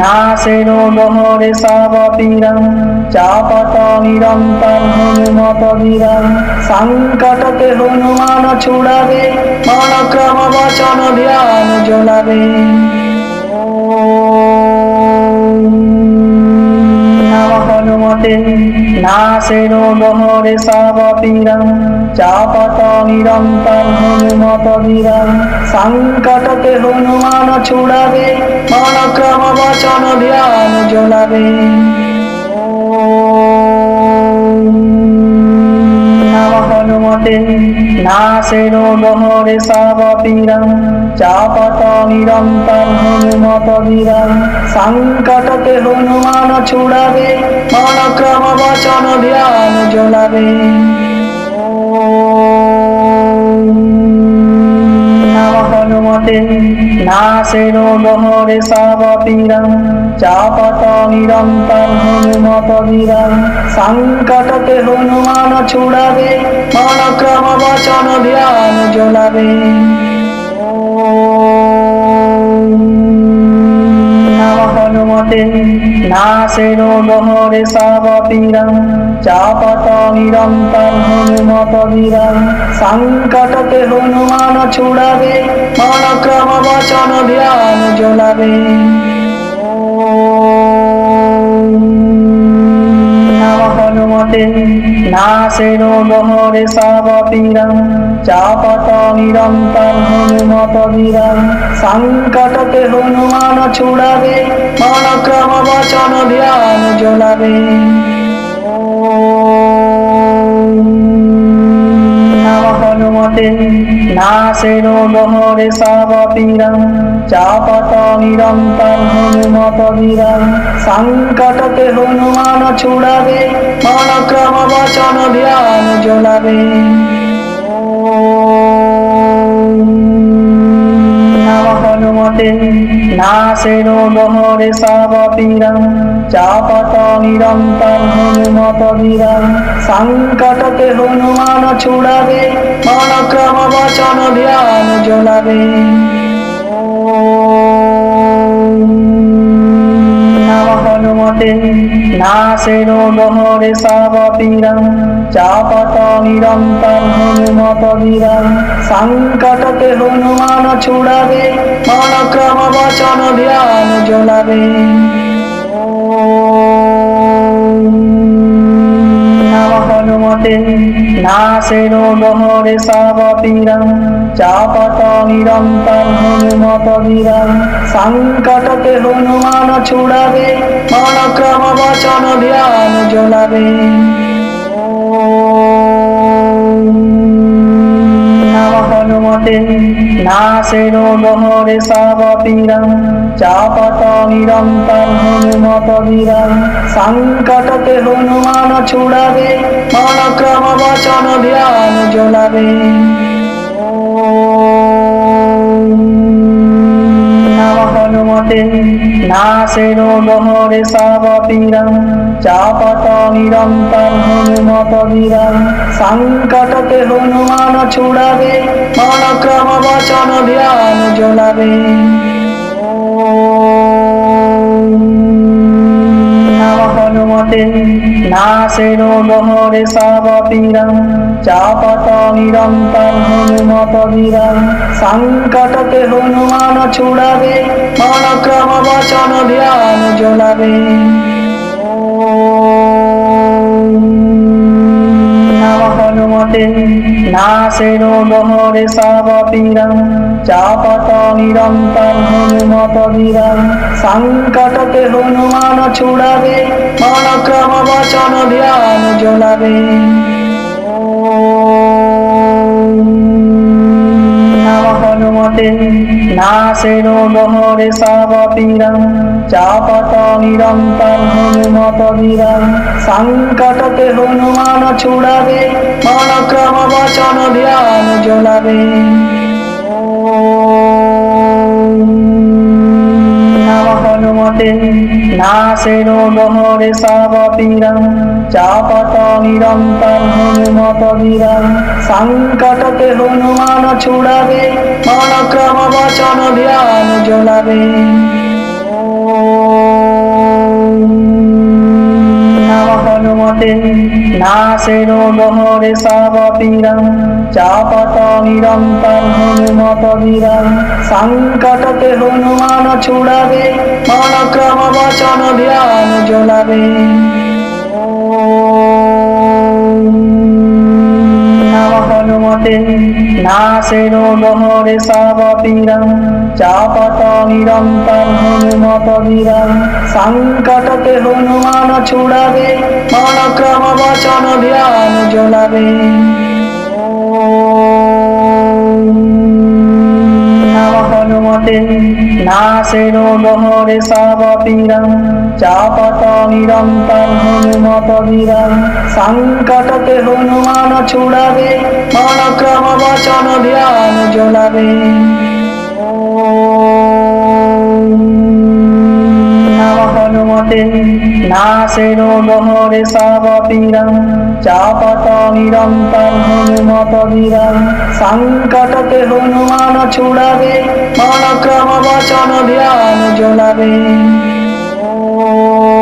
নাশের গহরে সাবপীরম চাপতমিরন্তর হনুমত বীরম সংকটতে হনুমান ছুড়াবে, মনক্রম বচন ধ্যান জ্বলাবে। নম হনুমতে নাশের গহরে সাবপীরম চাপতমিরন্তর হনুমত বীরম। সংকটকে হনুমান ছুড়াবে মনক্রম বচন ধ্যান জ্বলাবে। নাশের গহরে সাবপীরম চাপতমিরন্তর হনুমত বীরম সংকটতে হনুমান ছুড়াবে মনক্রম বচন ধ্যান জ্বলাবে। হনুমতে নাশের গহরে সাবপীরা চাপত নিরন্তর হনুমত বিরা সংকটতে হনুমান ছুড়াবে মনক্রম বচন ধ্যান জ্বলাবে। নম হনুমতে নাশের গহরে সাবপীরম চাপতমিরন্তর হনুমত বীরম সংকটতে হনুমান ছুড়াবে, মনক্রম বচন ধ্যান জ্বলাবে। নম হনুমতে। নাশের গহরে সাবপীরম চাপতমিরন্তর হনুমত বীরম। সংকটতে হনুমান ছুড়াবে, মনক্রম বচন ধ্যান জ্বলাবে। নম হনুমতে। নাশের গহরে সাবপীরম চাপতমিরন্তর হনুমত বীরম। সংকটতে হনুমান ছুড়াবে মনক্রম বচন ধ্যান জ্বলাবে। নম হনুমতে নাশের গহরে সাবপীরম চাপতমিরন্তর হনুমত বীরম সংকটতে হনুমান ছুড়াবে মনক্রম বচন ধ্যান জ্বলাবে নম হনুমতে নাশের গহরে সাবপীরম চাপতমিরন্তর হনুমত বীরম সংকটতে হনুমান ছুড়াবে মনক্রম বচন ধ্যান জ্বলাবে। নম হনুমতে নাশের গহরে সাবপীরম চাপতমিরন্তর হনুমত বীরম। সংকটতে হনুমান ছুড়াবে, মনক্রম বচন ধ্যান জ্বলাবে। নম নাশের গহরে চাপত নিরন্তর হনুমত বীরম। সংকটতে হনুমান ছুড়াবে, মনক্রম বচন ধ্যান জোলাবে নম হনুমতে। নাশের গহরে চাপত নিরন্তর হনুমত বীরম সংকটতে হনুমান ছুড়াবে মনক্রম বচন ধ্যান জ্বলাবে। নাশের গহরে চাপত নিরন্তর হনুমত বীরম সংকটকে হনুমান ছুড়াবে, মনক্রম বচন ধ্যান জ্বলাবে। নম হনুমতে। নাশের গহরে সাবপীরম চাপতমিরন্তর হনুমত বীরম। সংকটতে হনুমান ছুড়াবে, মনক্রম বচন ধ্যান জ্বলাবে। নম হনুমতে নাশের গহরে সাবপীরম চাপত নিরন্তর হনুমত বীরম সংকটতে হনুমান ছুড়াবে মনক্রম বচন ধ্যান জ্বলাবে। নম হনুমতে নাশে রোগ হরে সব পীরম চাপত নিরন্তর হনুমত বীরম সংকটতে হনুমান ছুড়াবে মনক্রম বচন ধ্যান জ্বলাবে। হনুমতে নাশে রোগ হরে সব পীরম চাপত নিরন্তর হনুমত বীরম সংকটতে হনুমান ছুড়াবে, মনক্রম বচন ধ্যান জ্বলাবে। নম হনুমতে নাশে রোগ হরে সব পীরম চাপত নিরন্তর হনুমত বীরম সংকটতে হনুমান ছুড়াবে, মনক্রম বচন ধ্যান জ্বলাবে। হনুমতে নাশে রোগ হরে সব পীরম চাপত নিরন্তর হনুমত বীরম। সংকটতে হনুমান ছুড়াবে মনক্রম বচন ধ্যান জ্বলাবে। নম হনুমতে। নাশে রোগ হরে সব পীরম চাপত নিরন্তর হনুমত বীরম সংকটকে হনুমান ছুড়াবে মনক্রম বচন ধ্যান জ্বলাবে। নম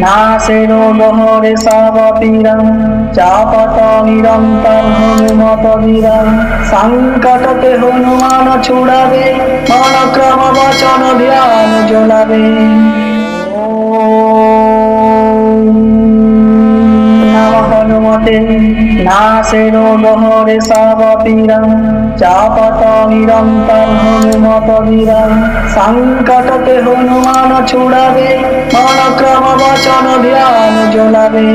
নাশে রোগ হরে সব পীরম চাপত নিরন্তর হনুমত বীরম। সংকটতে হনুমান ছুড়াবে, মনক্রম বচন ধ্যান জ্বলাবে। নম হনুমতে নাশে গহরে হরে সব পীরম চাপত নিরন্তর হনুমত বীরম সংকটতে হনুমান ছুড়াবে মনক্রম বচন ধ্যান জ্বলাবে।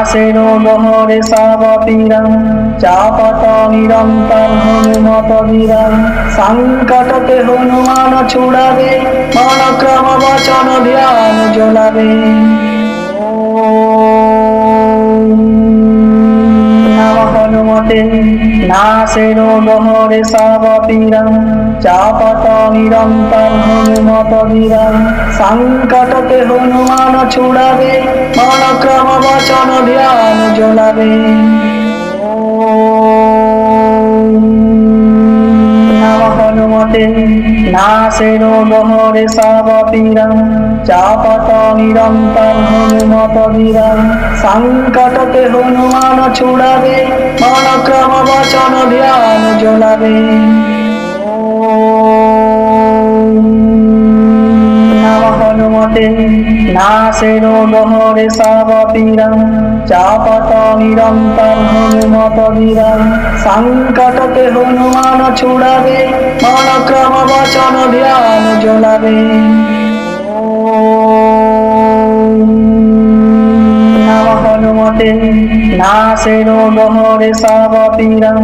নাশে রোগ হরে সব পীরম চাপত নিরন্তর হনুমত বীরম সংকটতে হনুমান ছুড়াবে, মনক্রম বচন ধ্যান জ্বলাবে। নম হনুমতে। নাশে রোগ হরে সব পীরম চাপত নিরন্তর হনুমত বীরম। সংকটতে হনুমান ছুড়াবে, মনক্রম বচন ধ্যান জ্বলাবে। নম হনুমতে নাশে রোগ হরে সব পীরম চাপত নিরন্তর হনুমত বীরম সংকটতে হনুমান ছুড়াবে মনক্রম বচন ধ্যান জ্বলাবে। নম হনুমতে নাশে রোগ হরে সব পীরম চাপত নিরন্তর হনুমত বীরম সংকটতে হনুমান ছুড়াবে মনক্রম বচন ধ্যান জ্বলাবে। নম হনুমতে নাশে রোগ হরে সব পীরম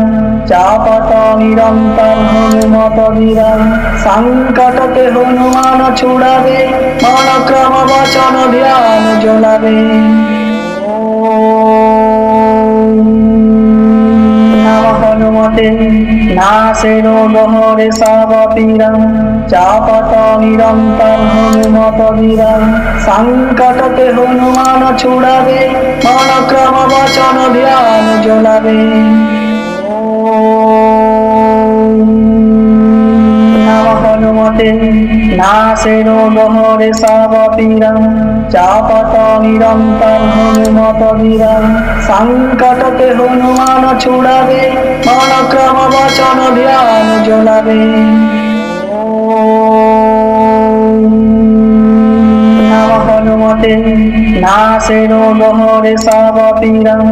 চাপত নিরন্তর হনুমত বীরম। সংকটতে হনুমান ছুড়াবে, মনক্রম বচন ধ্যান জ্বলাবে। নম হনুমতে নাশে রোগ হরে সব পীরম চাপত নিরন্তর হনুমত বীরম সংকটতে হনুমান ছুড়াবে মনক্রম বচন ধ্যান জ্বলাবে। নম হনুমতে। নাশে রোগ হরে সব পীরম চাপত নিরন্তর হনুমত বীরম সংকটতে হনুমান ছুড়াবে, মনক্রম বচন ধ্যান জ্বলাবে। নম হনুমতে। নাশের গহরে সাবপীরম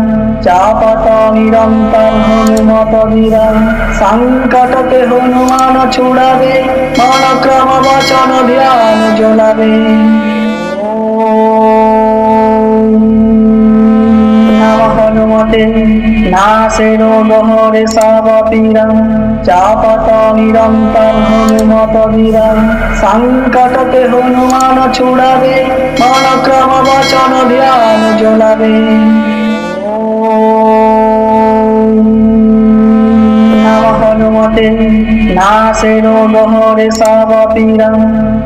চাপত নিরন্তর হনুমত বীরম সংকটতে হনুমান ছুড়াবে মনক্রম বচন ধ্যান জ্বলাবে। নম হনুমতে নাশের গহরে সাবপীরম চাপত নিরন্তর হনুমত বীরম সংকটতে হনুমান ছুড়াবে মনক্রম বচন ধ্যান জ্বলাবে। নম হনুমতে নাশের গহরে সাবপীরম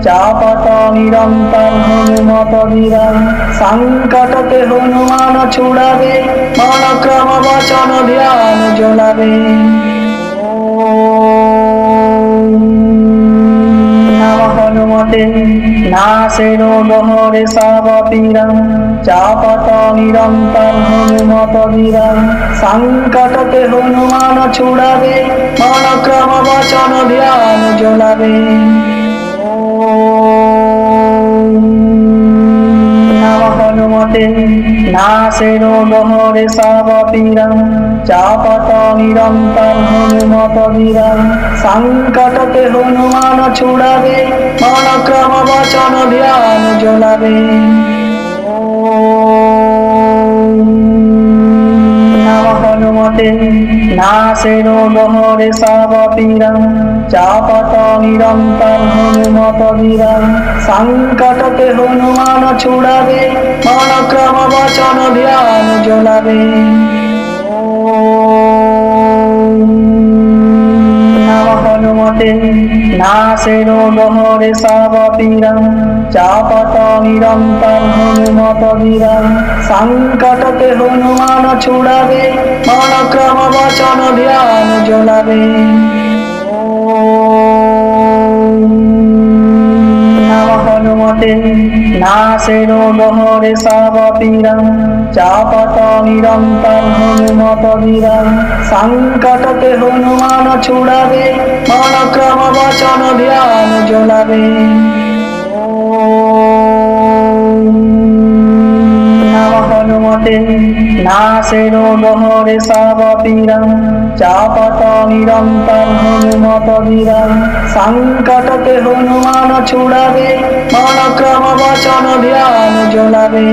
চাপত নিরন্তর হনুমত বীরম সংকটতে হনুমান ছুড়াবে মনক্রম বচন ধ্যান জ্বলাবে। হনুমতে নাশের গহরে সাবপীরম চাপত নিরন্তর হনুমত বীরম। সংকটতে হনুমান ছুড়াবে, মনক্রম বচন ধ্যান জ্বলাবে। নম হনুমতে নাশের গহরে সাবপীরম চাপত নিরন্তর হনুমত বীরম সংকটতে হনুমান ছুড়াবে মনক্রম বচন ধ্যান জ্বলাবে। হনুমতে নাশের গহরে সাবপীরম চাপত নিরন্তর হনুমত বীরম সংকটতে হনুমান ছুড়াবে মনক্রম বচন ধ্যান জ্বলাবে। নম হনুমতে নাশের গহরে সাবপীরম চাপত নিরন্তর হনুমত বীরম। সংকটতে হনুমান ছুড়াবে, মনক্রম বচন ধ্যান জ্বলাবে। নম হনুমতে নাশের বহরে সাবপীরম চাপত নিরন্তর হনুমত বীরম। সংকটতে হনুমান ছুড়াবে মনক্রম বচন ধ্যান জ্বলাবে। নম হনুমতে নাশের গহরে সাবপীরম চাপত নিরন্তর হনুমত বীরম সংকটকে হনুমান ছুড়াবে মনক্রম বচন ধ্যান জ্বলাবে।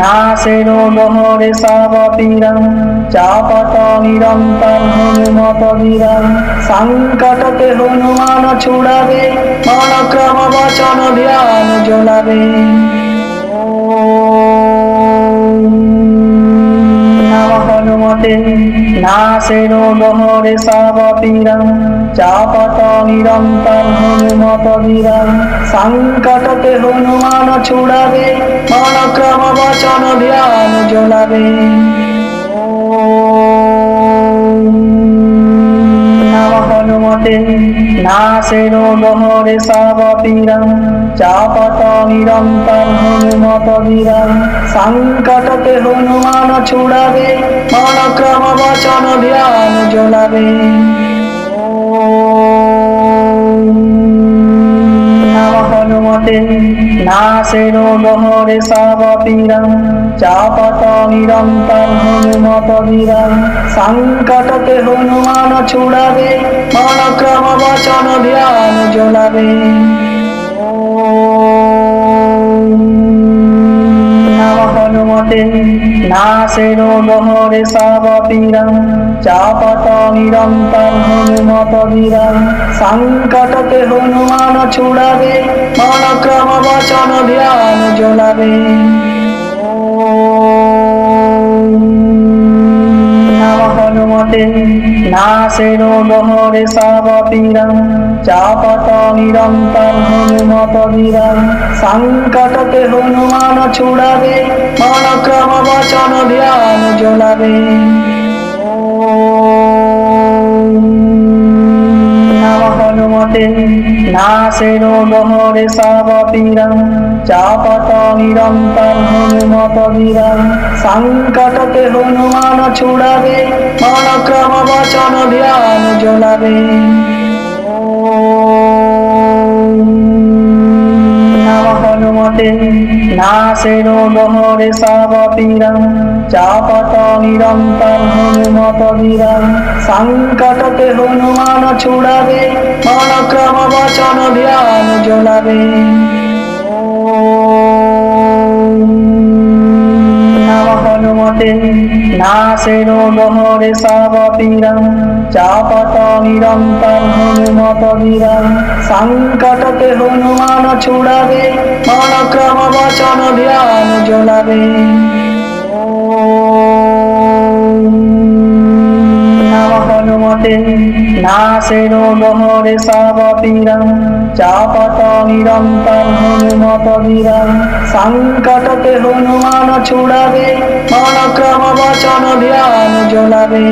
নাশের গহরে সাবপীরম চাপত নিরন্তর হনুমত বীরম সংকটকে হনুমান ছুড়াবে মনক্রম বচন ধ্যান জ্বলাবে। নম হনুমতে। নাশের গহরে সাবপীরম চাপত নিরন্তর হনুমত বীরম সংকটতে হনুমান ছুড়াবে মনক্রম বচন ধ্যান জ্বলাবে। নম হনুমতে। নাশের গহরে সাবপীরম চাপত নিরন্তর হনুমত বীরম সংকটতে হনুমান ছুড়াবে মনক্রম বচন ধ্যান জ্বলাবে। নম হনুমতে নাশের গহরে সাবপীরম চাপত নিরন্তর হনুমত বিরা সংকটতে হনুমান ছুড়াবে মনক্রম বচন ধ্যান জ্বলাবে। নম হনুমতে নাশের গহরে সাবপীরম চাপত নিরন্তর হনুমত বীরম সংকটতে হনুমান ছুড়াবে, মনক্রম বচন ধ্যান জ্বলাবে। নম হনুমতে। নাশের গহরে সাবপীরম চাপত নিরন্তর হনুমত বীরম। সংকটতে হনুমান ছুড়াবে, মনক্রম বচন ধ্যান জ্বলাবে। নম হনুমতে। নাশের গহরে সাবপীরম চাপত নিরন্তর হনুমত বীরম সংকটতে হনুমান ছুড়াবে মনক্রম বচন ধ্যান জ্বলাবে হনুমতে নাশে রোগ হরে সব পীড়া চাপত নিরন্তর হনুমত বীরা সংকটতে হনুমান ছুড়াবে মন ক্রম বচন ধ্যান জ্বলাবে। নম হনুমতে নাশে রোগ হরে সব পীড়া চাপত নিরন্তর হনুমত বীরা সংকটতে হনুমান ছুড়াবে মন ক্রম বচন ধ্যান জ্বলাবে। নম হনুমতে নাশে রোগ হরে সব পীড়া চাপত নিরন্তর হনুমত বীরা সংকটতে হনুমান ছুড়াবে মন ক্রম বচন ধ্যান জ্বলাবে।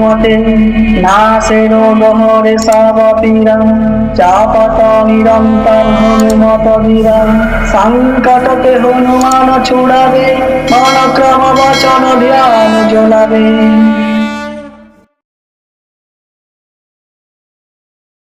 নম না সেরো রোগ হরে সব পীড়া চাপত নিরন্তর হনুমত বীরা সংকটতে হনুমান ছুড়াবে মন ক্রম বচন ধ্যান জ্বলাবে।